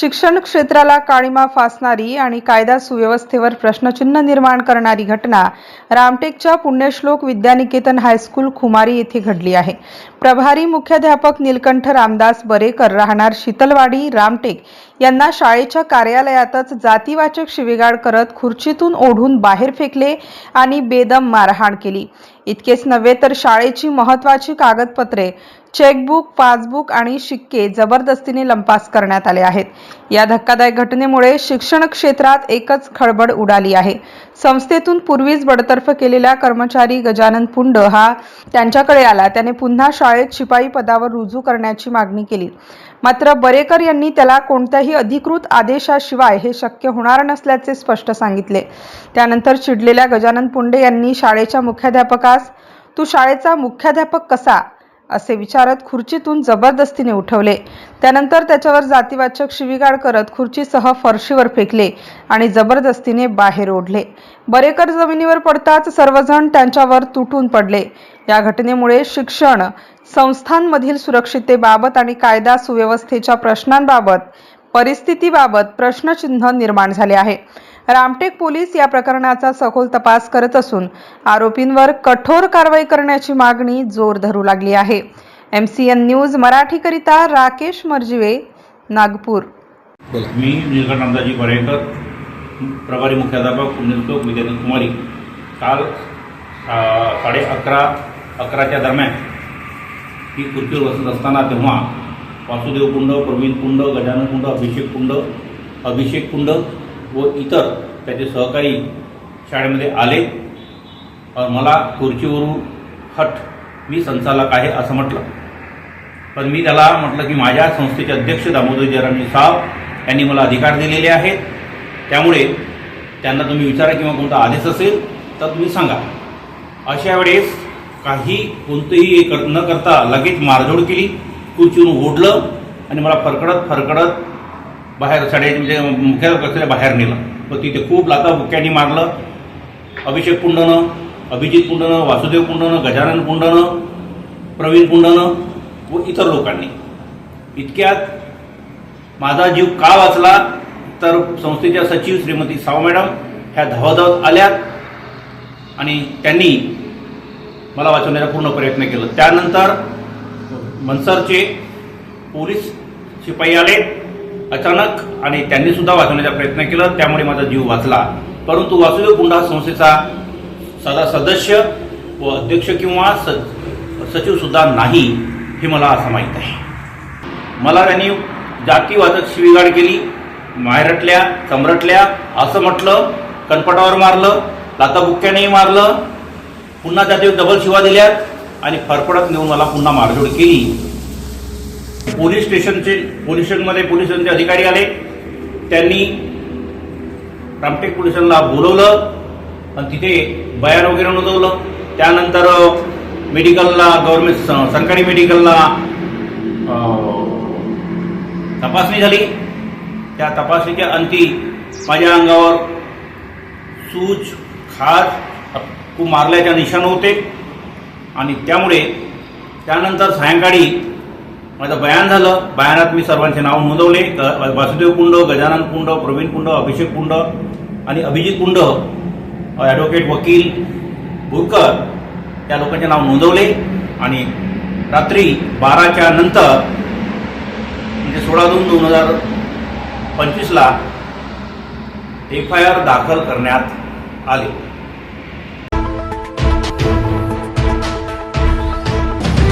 शिक्षण क्षेत्राला काळीमा फासणारी आणि कायदा सुव्यवस्थेवर प्रश्नचिन्ह निर्माण करणारी घटना रामटेकच्या पुण्यश्लोक विद्यानिकेतन हायस्कूल खुमारी येथे घडली आहे. प्रभारी मुख्याध्यापक नीलकंठ रामदास बरेकर राहणार शीतलवाडी रामटेक यांना शाळेच्या कार्यालयातच जातीवाचक शिवीगाळ करत खुर्चीतून ओढून बाहेर फेकले आणि बेदम मारहाण केली. इतकेच नव्हे तर शाळेची महत्त्वाची कागदपत्रे चेकबुक पासबुक आणि शिक्के जबरदस्तीने लंपास करण्यात आले आहेत. या धक्कादायक घटनेमुळे शिक्षण क्षेत्रात एकच खळबळ उडाली आहे. संस्थेतून पूर्वीच बडतर्फ केलेला कर्मचारी गजानन पुंड हा त्यांच्याकडे आला. त्याने पुन्हा शाळेत शिपाई पदावर रुजू करण्याची मागणी केली. मात्र बरेकर यांनी त्याला कोणत्याही अधिकृत आदेशाशिवाय हे शक्य होणार नसल्याचे स्पष्ट सांगितले. त्यानंतर चिडलेल्या गजानन पुंडे यांनी शाळेच्या मुख्याध्यापकास तू शाळेचा मुख्याध्यापक कसा? असे विचारत खुर्चीतून जबरदस्तीने उठवले. त्यानंतर त्याच्यावर जातीवाचक शिवीगाळ करत खुर्चीसह फरशीवर फेकले आणि जबरदस्तीने बाहेर ओढले. बरेकर जमिनीवर पडताच सर्वजण त्यांच्यावर तुटून पडले. या घटनेमुळे शिक्षण संस्थांमधील सुरक्षिततेबाबत आणि कायदा सुव्यवस्थेच्या प्रश्नांबाबत परिस्थितीबाबत प्रश्नचिन्ह निर्माण झाले आहे. रामटेक पोलीस या प्रकरणाचा सखोल तपास करत असून आरोपींवर कठोर कारवाई करण्याची मागणी जोर धरू लागली आहे. एम सी एन न्यूज मराठीकरिता राकेश मर्जिवे नागपूर. मी निलकंठ बरेकर प्रभारी मुख्याध्यापक पुण्यश्लोक विद्यार्थी कुमारी. काल साडे अकरा अकराच्या दरम्यान ही खुर्चीवर बसत असताना तेव्हा वासुदेव कुंड प्रवीण कुंड गजानन कुंड अभिषेक कुंड अभिषेक कुंड व इतर त्याचे सहकारी शाळेमध्ये आले. मला खुर्चीवरून हट मी संचालक आहे असं म्हटलं. पण मी त्याला म्हटलं की माझ्या संस्थेचे अध्यक्ष दामोदर जयरामजी साहेब यांनी मला अधिकार दिलेले आहेत. त्यामुळे त्यांना तुम्ही विचारा किंवा कोणता आदेश असेल तर तुम्ही सांगा. अशा वेळेस काही कोणतंही कर न करता लगेच मारझोड केली. खुर्चीवरून ओढलं आणि मला फरकडत फरकडत बाहेर शाळेत म्हणजे मुख्य कक्षेच्या बाहेर नेलं. मग तिथे खूप लाता बुक्क्यांनी मारलं. अभिषेक कुंडनं अभिजित कुंडनं वासुदेव कुंडनं गजानन कुंडनं प्रवीण कुंडनं व इतर लोकांनी. इतक्यात माझा जीव का वाचला? तर संस्थेच्या सचिव श्रीमती साव मॅडम ह्या धावाधावत आल्यात आणि त्यांनी मला वाचवण्याचा पूर्ण प्रयत्न केला. त्यानंतर मनसरचे पोलीस शिपाई आले. अचानक आणि त्यांनी सुद्धा वाचवण्याचा प्रयत्न केला त्यामुळे माझा जीव वाचला. परंतु वासुदेव कुंडा संस्थेचा सदा सदस्य व अध्यक्ष किंवा स सचिव सुद्धा नाही हे मला असं माहीत आहे. मला त्यांनी जातीवादक शिवीगाड केली मायरटल्या चमरटल्या असं म्हटलं कनपटावर मारलं लाताबुक्क्यानेही मारलं पुन्हा त्यात डबल शिवा दिल्यात आणि फरफडत नेऊन मला पुन्हा मारझोड केली. पोलीस स्टेशनचे पोलीस स्टेशनमध्ये पोलिसांचे अधिकारी आले. त्यांनी रामटेक पोलिसांना बोलवलं आणि तिथे बयान वगैरे नोंदवलं. त्यानंतर मेडिकलला गव्हर्नमेंट स- सरकारी मेडिकलला तपासणी झाली. त्या तपासणीच्या अंती माझ्या अंगावर सूज खाज खूप मारल्याच्या निशाण होते. आणि त्यामुळे त्यानंतर सायंकाळी माझं बयान झालं. बयानात मी सर्वांचे नाव नोंदवले. वासुदेव कुंड गजानन कुंड प्रवीण कुंड अभिषेक कुंड आणि अभिजित कुंड ॲडव्होकेट वकील बोरकर त्या लोकांचे नाव नोंदवले. आणि रात्री बाराच्या नंतर म्हणजे सोळा दोन दोन हजार पंचवीसला एफ आय आर दाखल करण्यात आले.